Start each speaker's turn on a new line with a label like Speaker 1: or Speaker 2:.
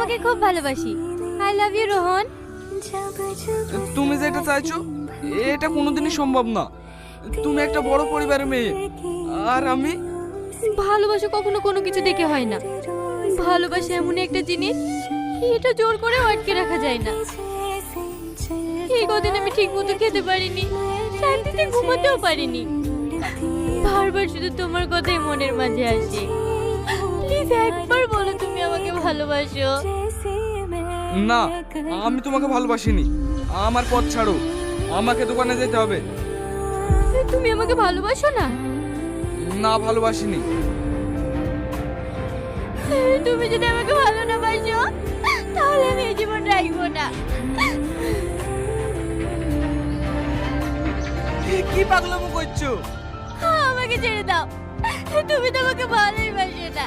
Speaker 1: তোমাকে খুব ভালোবাসি। I love you Rohan.
Speaker 2: তুমি যেটা চাইছো এটা কোনোদিনই সম্ভব না। তুমি একটা বড় পরিবারের মেয়ে। আর আমি?
Speaker 1: ভালোবাসা কখনো কোনো কিছু দেখে হয় না। ভালোবাসা এমন একটা জিনিস এটা জোর করে আটকে রাখা যায় না। এই কদিন আমি ঠিক মতো খেতে পারিনি শান্তিতে ঘুমাতেও পারিনি। বারবার শুধু তোমার কথাই মনের মাঝে আসে। প্লিজ একবার ভালোবাসো।
Speaker 2: না আমি তোমাকে ভালোবাসিনি। আমার পথ ছাড়ো। আমাকে দোকানে যেতে হবে।
Speaker 1: তুমি আমাকে ভালোবাসো না?
Speaker 2: না ভালোবাসিনি।
Speaker 1: তুমি যদি আমাকে ভালো না বাসো তাহলে আমি এই জীবন রাখব না।
Speaker 2: কি পাগলামো করছ?
Speaker 1: আমাকে ছেড়ে দাও। তুমি তো আমাকে ভালোই বাসো না।